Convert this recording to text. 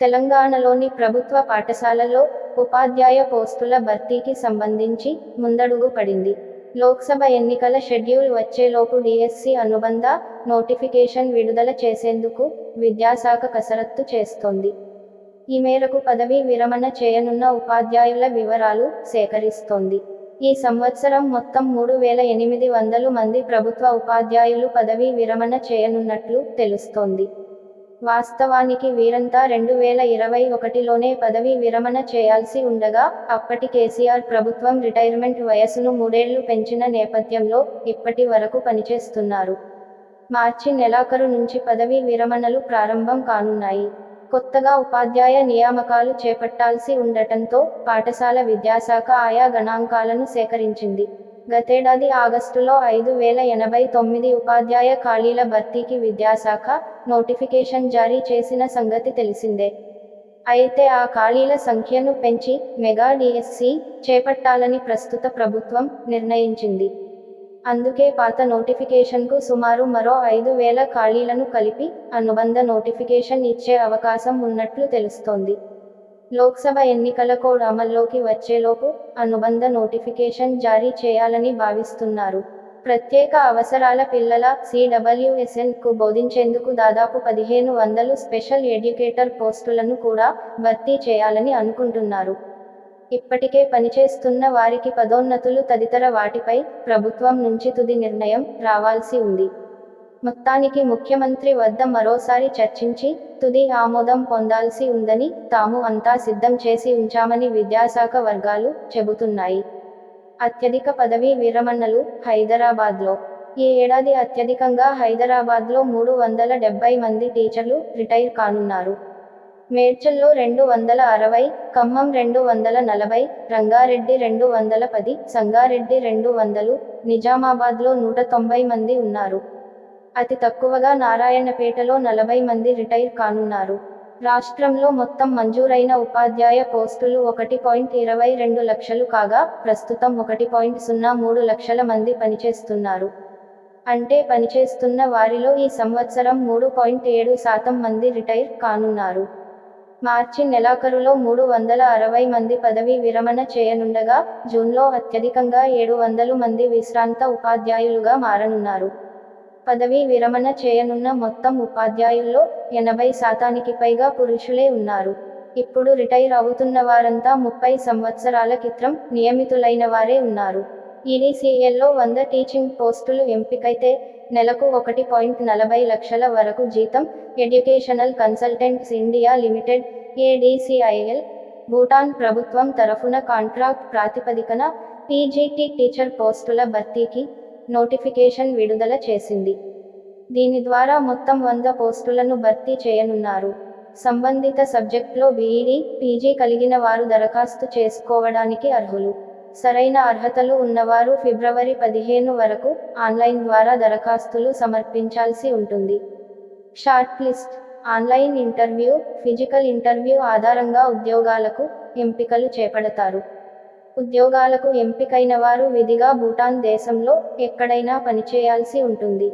తెలంగాణలోని ప్రభుత్వ పాఠశాలల్లో ఉపాధ్యాయ పోస్టుల భర్తీకి సంబంధించి ముందడుగు పడింది. లోక్సభ ఎన్నికల షెడ్యూల్ వచ్చేలోపు డిఎస్సి అనుబంధ నోటిఫికేషన్ విడుదల చేసేందుకు విద్యాశాఖ కసరత్తు చేస్తోంది. ఈ మేరకు పదవీ విరమణ చేయనున్న ఉపాధ్యాయుల వివరాలు సేకరిస్తోంది. ఈ సంవత్సరం మొత్తం మూడు వేల ఎనిమిది వందలు మంది ప్రభుత్వ ఉపాధ్యాయులు పదవీ విరమణ చేయనున్నట్లు తెలుస్తోంది. వాస్తవానికి వీరంతా రెండు వేల ఇరవై ఒకటిలోనే పదవీ విరమణ చేయాల్సి ఉండగా అప్పటి కేసీఆర్ ప్రభుత్వం రిటైర్మెంట్ వయసును మూడేళ్ళు పెంచిన నేపథ్యంలో ఇప్పటి వరకు పనిచేస్తున్నారు. మార్చి నెలాఖరు నుంచి పదవీ విరమణలు ప్రారంభం కానున్నాయి. కొత్తగా ఉపాధ్యాయ నియామకాలు చేపట్టాల్సి ఉండటంతో పాఠశాల విద్యాశాఖ ఆయా గణాంకాలను సేకరించింది. గతేడాది ఆగస్టులో ఐదు వేల ఎనభై తొమ్మిది ఉపాధ్యాయ ఖాళీల భర్తీకి విద్యాశాఖ నోటిఫికేషన్ జారీ చేసిన సంగతి తెలిసిందే. అయితే ఆ ఖాళీల సంఖ్యను పెంచి మెగా డిఎస్సి చేపట్టాలని ప్రస్తుత ప్రభుత్వం నిర్ణయించింది. అందుకే పాత నోటిఫికేషన్కు సుమారు మరో ఐదు వేల ఖాళీలను కలిపి అనుబంధ నోటిఫికేషన్ ఇచ్చే అవకాశం ఉన్నట్లు తెలుస్తోంది. లోక్సభ ఎన్నికల కోడ్ అమల్లోకి వచ్చేలోపు అనుబంధ నోటిఫికేషన్ జారీ చేయాలని భావిస్తున్నారు. ప్రత్యేక అవసరాల పిల్లల సిడబ్ల్యూఎస్ఎన్కు బోధించేందుకు దాదాపు పదిహేను వందలు స్పెషల్ ఎడ్యుకేటర్ పోస్టులను కూడా భర్తీ చేయాలని అనుకుంటున్నారు. ఇప్పటికే పనిచేస్తున్న వారికి పదోన్నతులు తదితర వాటిపై ప్రభుత్వం నుంచి తుది నిర్ణయం రావాల్సి ఉంది. మొత్తానికి ముఖ్యమంత్రి వద్ద మరోసారి చర్చించి తుది ఆమోదం పొందాల్సి ఉందని తాము అంతా సిద్ధం చేసి ఉంచామని విద్యాశాఖ వర్గాలు చెబుతున్నాయి. అత్యధిక పదవీ విరమణలు హైదరాబాద్లో. ఈ ఏడాది అత్యధికంగా హైదరాబాద్లో మూడు వందల డెబ్బై మంది టీచర్లు రిటైర్ కానున్నారు. మేడ్చల్లో రెండు వందల అరవై ఖమ్మం రెండు వందల నలభై రంగారెడ్డి రెండు వందల పది సంగారెడ్డి రెండు వందలు నిజామాబాద్లో నూట తొంభై మంది ఉన్నారు. అతి తక్కువగా నారాయణపేటలో నలభై మంది రిటైర్ కానున్నారు. రాష్ట్రంలో మొత్తం మంజూరైన ఉపాధ్యాయ పోస్టులు ఒకటి పాయింట్ ఇరవై రెండు లక్షలు కాగా ప్రస్తుతం ఒకటి పాయింట్ సున్నా మూడు లక్షల మంది పనిచేస్తున్నారు. అంటే పనిచేస్తున్న వారిలో ఈ సంవత్సరం మూడు పాయింట్ ఏడు శాతం మంది రిటైర్ కానున్నారు. మార్చి నెలాఖరులో మూడు వందల అరవై మంది పదవీ విరమణ చేయనుండగా జూన్లో అత్యధికంగా ఏడు వందలు మంది విశ్రాంత ఉపాధ్యాయులుగా మారనున్నారు. పదవీ విరమణ చేయనున్న మొత్తం ఉపాధ్యాయుల్లో ఎనభై శాతానికి పైగా పురుషులే ఉన్నారు. ఇప్పుడు రిటైర్ అవుతున్న వారంతా ముప్పై సంవత్సరాల క్రితం నియమితులైన వారే ఉన్నారు. ఈడీసీఎల్లో వంద టీచింగ్ పోస్టులు ఎంపికైతే నెలకు ఒకటి పాయింట్ నలభై లక్షల వరకు జీతం. Educational consultants India limited EDCIL Bhutan ప్రభుత్వం తరఫున కాంట్రాక్ట్ ప్రాతిపదికన పీజీటీ టీచర్ పోస్టుల భర్తీకి నోటిఫికేషన్ విడుదల చేసింది. దీని ద్వారా మొత్తం వంద పోస్టులను భర్తీ చేయనున్నారు. సంబంధిత సబ్జెక్టులో బీఈడీ పీజీ కలిగిన వారు దరఖాస్తు చేసుకోవడానికి అర్హులు. సరైన అర్హతలు ఉన్నవారు ఫిబ్రవరి పదిహేను వరకు ఆన్లైన్ ద్వారా దరఖాస్తులు సమర్పించాల్సి ఉంటుంది. Short list online interview physical interview ఆధారంగా ఉద్యోగాలకు ఎంపికలు చేపడతారు. ఉద్యోగాలకు ఎంపికైన వారు విధిగా భూటాన్ దేశంలో ఎక్కడైనా పనిచేయాల్సి ఉంటుంది.